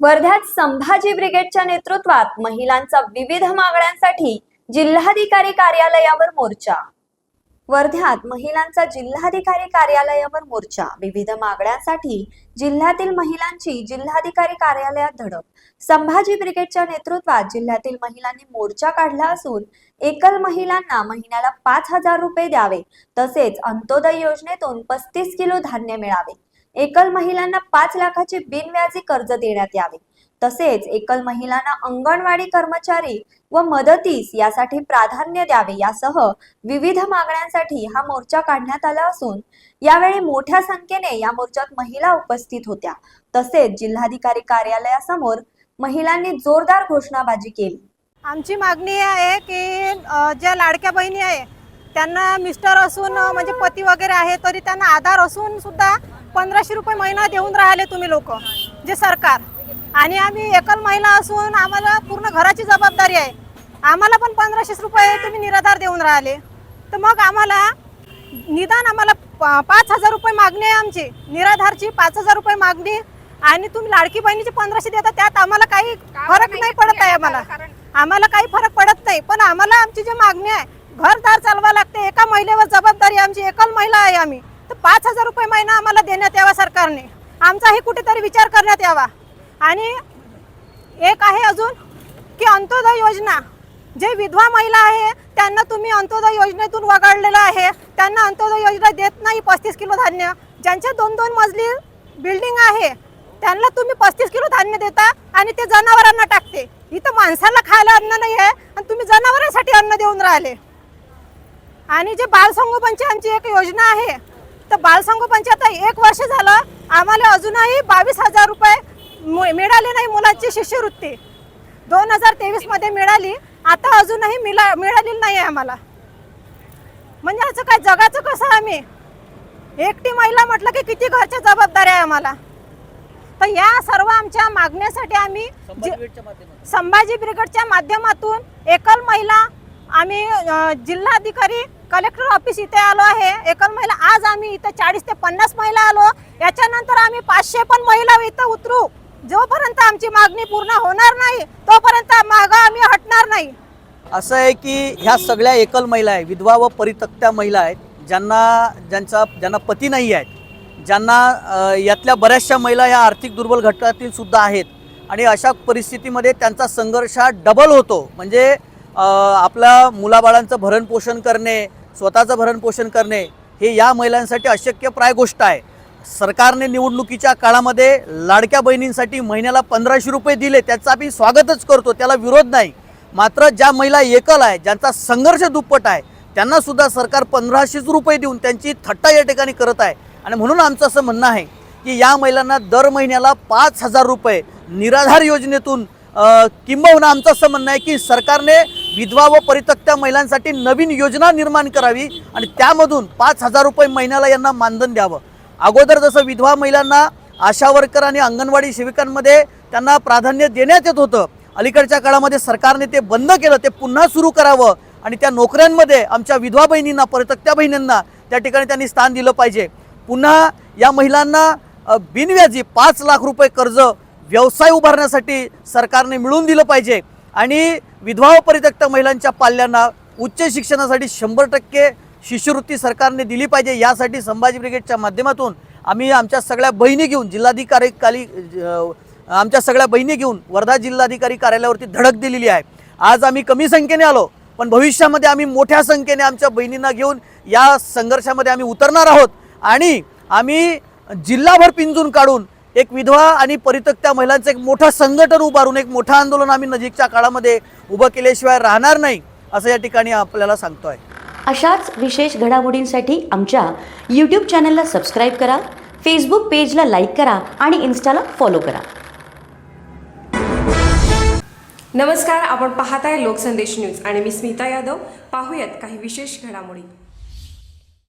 वर्ध्यात संभाजी ब्रिगेडच्या नेतृत्वात महिलांचा विविध मागण्यांसाठी जिल्हाधिकारी कार्यालयावर मोर्चा. वर्ध्यात महिलांचा जिल्हाधिकारी कार्यालयावर मोर्चा. विविध मागण्यांसाठी जिल्ह्यातील महिलांची जिल्हाधिकारी कार्यालयात धडक. संभाजी ब्रिगेडच्या नेतृत्वात जिल्ह्यातील महिलांनी मोर्चा काढला असून एकल महिलांना महिन्याला पाच हजार रुपये द्यावे. तसेच अंत्योदय योजनेतून पस्तीस किलो धान्य मिळावे. एकल महिलांना पाच लाखाचे बिनव्याजी कर्ज देण्यात यावे. तसेच एकल महिलांना अंगणवाडी कर्मचारी व मदतीस यासाठी प्राधान्य द्यावे. यासह विविध मागण्यांसाठी हा मोर्चा काढण्यात आला असून यावेळी मोठ्या संख्येने या मोर्चात महिला उपस्थित होत्या. तसेच जिल्हाधिकारी कार्यालयासमोर महिलांनी जोरदार घोषणाबाजी केली. आमची मागणी आहे की ज्या लाडक्या बहिणी आहे त्यांना मिस्टर असून म्हणजे पती वगैरे आहे तरी त्यांना आधार असून सुद्धा पंधराशे रुपये महिना देऊन राहिले तुम्ही लोक जे सरकार. आणि आम्ही एकल महिला असून आम्हाला पूर्ण घराची जबाबदारी आहे. आम्हाला पण पंधराशे रुपये तुम्ही निराधार देऊन राहिले. तर मग आम्हाला निदान आम्हाला पाच हजार रुपये मागणी आहे आमची. निराधारची पाच हजार रुपये मागणी. आणि तुम्ही लाडकी बहिणीचे पंधराशे देता त्यात आम्हाला काही फरक नाही पडत आहे आम्हाला आम्हाला काही फरक पडत नाही पण आम्हाला आमची जी मागणी आहे घरदार चालवा लागते. एका महिलेवर जबाबदारी आमची एकल महिला आहे आम्ही. तर पाच हजार रुपये महिना आम्हाला देण्यात यावा सरकारने. आमचाही कुठेतरी विचार करण्यात यावा. आणि एक आहे अजून की अंत्योदय योजना. जे विधवा महिला आहे त्यांना तुम्ही अंत्योदय योजनेतून वगळलेलं आहे. त्यांना अंत्योदय योजना देत नाही पस्तीस किलो धान्य. ज्यांच्या दोन दोन मजली बिल्डिंग आहे त्यांना तुम्ही पस्तीस किलो धान्य देता आणि ते जनावरांना टाकते. इथं माणसाला खायला अन्न नाही आहे आणि तुम्ही जनावरांसाठी अन्न देऊन राहिले. आणि जे बालसंगोपनची आमची एक योजना आहे तर बालसंगोपनची आता एक वर्ष झालं. आम्हाला अजूनही बावीस हजार रुपये मिळाले नाही मुलांची शिष्यवृत्ती. दोन हजार तेवीसमध्ये मिळाली. आता अजूनही मिळा मिळालेली नाही आहे आम्हाला. म्हणजे असं काय जगाचं कसं आम्ही? एकटी महिला म्हटलं की किती घरच्या जबाबदाऱ्या आहे आम्हाला. तर या सर्व आमच्या मागण्यासाठी आम्ही संभाजी ब्रिगेडच्या माध्यमातून. एकल महिला आम्ही जिल्हाधिकारी कलेक्टर ऑफिस इथे आलो आहे. एकल महिला आज आम्ही इथं चाळीस ते पन्नास महिला आलो. याच्यानंतर आम्ही पाचशे पण महिला इथं उतरू. जोपर्यंत आमची मागणी पूर्ण होणार नाही तोपर्यंत मागं आम्ही हटणार नाही. असं आहे की ह्या सगळ्या एकल महिला आहे विधवा व परितक्त्या महिला आहेत ज्यांना ज्यांचा ज्यांना पती नाही आहेत ज्यांना यातल्या बऱ्याचशा महिला ह्या आर्थिक दुर्बल घटकातील सुद्धा आहेत. आणि अशा परिस्थितीमध्ये त्यांचा संघर्ष हा डबल होतो. म्हणजे अ, आपल्या मुलाबाळांचं भरणपोषण करणे स्वतःचं भरणपोषण करणे हे या महिलांसाठी अशक्यप्राय गोष्ट आहे. सरकारने निवडणुकीच्या काळामध्ये लाडक्या बहिणींसाठी महिन्याला पंधराशे रुपये दिले त्याचं आम्ही स्वागतच करतो त्याला विरोध नाही. मात्र ज्या महिला एकल आहे ज्यांचा संघर्ष दुप्पट आहे त्यांना सुद्धा सरकार पंधराशेच रुपये देऊन त्यांची थट्टा या ठिकाणी करत आहे. आणि म्हणून आमचं असं म्हणणं आहे की या महिलांना दर महिन्याला पाच हजार रुपये निराधार योजनेतून किंबहुना आमचं असं म्हणणं आहे की सरकारने विधवा व परित्यक्त्या महिलांसाठी नवीन योजना निर्माण करावी आणि त्यामधून पाच हजार रुपये महिन्याला यांना मानधन द्यावं. अगोदर जसं विधवा महिलांना आशा वर्कर आणि अंगणवाडी सेविकांमध्ये त्यांना प्राधान्य देण्यात येत होतं अलीकडच्या काळामध्ये सरकारने ते बंद केलं ते पुन्हा सुरू करावं आणि त्या नोकऱ्यांमध्ये आमच्या विधवा बहिणींना परितक्त्या बहिणींना त्या ठिकाणी त्यांनी स्थान दिलं पाहिजे. पुन्हा या महिलांना बिनव्याजी पाच लाख रुपये कर्ज व्यवसाय उभारण्यासाठी सरकारने मिळवून दिलं पाहिजे. आणि विधवा परित्यक्त महिलांच्या पाल्यांना उच्च शिक्षणासाठी शंभर टक्के शिष्यवृत्ती सरकारने दिली पाहिजे. यासाठी संभाजी ब्रिगेडच्या माध्यमातून आम्ही आमच्या सगळ्या बहिणी घेऊन जिल्हाधिकारी काली आमच्या सगळ्या बहिणी घेऊन वर्धा जिल्हाधिकारी कार्यालयावरती धडक दिलेली आहे. आज आम्ही कमी संख्येने आलो पण भविष्यामध्ये आम्ही मोठ्या संख्येने आमच्या बहिणींना घेऊन या संघर्षामध्ये आम्ही उतरणार आहोत. आणि आम्ही जिल्हाभर पिंजून काढून एक विधवा आणि परित्यक्त्या महिलांचं एक मोठं संघटन उभारून एक मोठं आंदोलन आम्ही नजीकच्या काळामध्ये उभं केल्याशिवाय राहणार नाही असं या ठिकाणी आपल्याला सांगतोय. अशाच विशेष घडामोडींसाठी आमच्या यूट्यूब चॅनलला सबस्क्राईब करा फेसबुक पेजला लाईक करा आणि इन्स्टाला फॉलो करा. नमस्कार आपण पाहताय लोकसंदेश न्यूज आणि मी स्मिता यादव. पाहूयात काही विशेष घडामोडी.